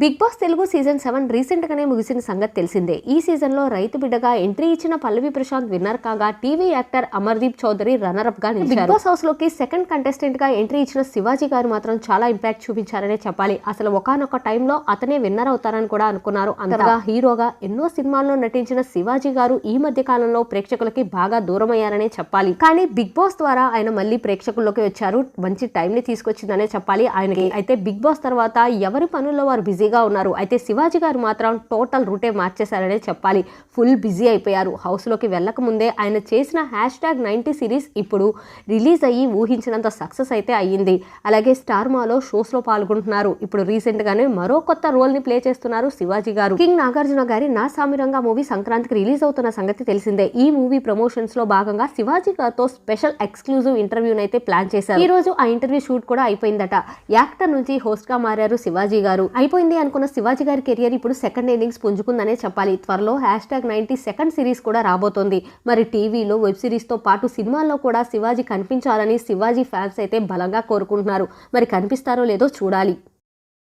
Bigg Boss Telugu season seven recent గానే ముగిసిన సంగతి తెలిసిందే. ఈ సీజన్లో రైతు బిడ్డగా ఎంట్రీ ఇచ్చిన పల్లవి ప్రశాంత్ విన్నర్ కాగా TV actor Amardeep Chowdary runner అప్గా నిలిచారు. బిగ్ బాస్ హౌస్లోకి సెకండ్ కంటెస్టెంట్గా ఎంట్రీ ఇచ్చిన శివాజీ గారు మాత్రం చాలా ఇంపాక్ట్ చూపించారనే చెప్పాలి. అసలు ఒకనొక టైంలో అతనే విన్నర్ అవుతారని కూడా అనుకున్నారు. అంతగా హీరోగా ఎన్నో సినిమాల్లో నటించిన శివాజీ గారు ఈ మధ్య కాలంలో ప్రేక్షకులకి బాగా దూరం అయ్యారనే చెప్పాలి. కానీ బిగ్ బాస్ ద్వారా ఆయన మళ్ళీ ప్రేక్షకుల్లోకి వచ్చారు. మంచి టైం ని తీసుకొచ్చిందనే చెప్పాలి. ఆయనకి అయితే బిగ్ బాస్ తర్వాత ఎవరి పనుల్లో వారు బిజీగా ఉన్నారు. అయితే శివాజీ గారు మాత్రం టోటల్ రూటే మార్చేశారనే చెప్పాలి. ఫుల్ బిజీ అయిపోయారు. హౌస్లోకి వెళ్ళక ముందే ఆయన చేసిన హ్యాష్ ట్యాగ్ నైంటీ సిరీస్ ఇప్పుడు రిలీజ్ అయ్యి ఊహించినంత సక్సెస్ అయితే అయ్యింది. అలాగే స్టార్ మాలో పాల్గొంటున్నారు. ఇప్పుడు రీసెంట్ గానే మరో కొత్త రోల్ని ప్లే చేస్తున్నారు శివాజీ గారు. కింగ్ నాగార్జున గారి నా సామిరంగా మూవీ సంక్రాంతికి రిలీజ్ అవుతున్న సంగతి తెలిసిందే. ఈ మూవీ ప్రమోషన్స్లో భాగంగా శివాజీ గారితో స్పెషల్ ఎక్స్క్లూజివ్ ఇంటర్వ్యూని అయితే ప్లాన్ చేశారు. ఈ రోజు ఆ ఇంటర్వ్యూ షూట్ కూడా అయిపోయిందట. యాక్టర్ నుంచి హోస్ట్గా మారారు శివాజీ గారు. అయిపోయింది అనుకున్న శివాజీ గారి కెరియర్ ఇప్పుడు సెకండ్ ఇన్నింగ్స్ పుంజుకుందనే చెప్పాలి. త్వరలో hashtag ninety second series కూడా రాబోతోంది. మరి టీవీలో వెబ్ సిరీస్తో పాటు సినిమాల్లో కూడా శివాజీ కనిపించాలని శివాజీ ఫ్యాన్స్ అయితే బలంగా కోరుకుంటున్నారు. మరి కనిపిస్తారో లేదో చూడాలి.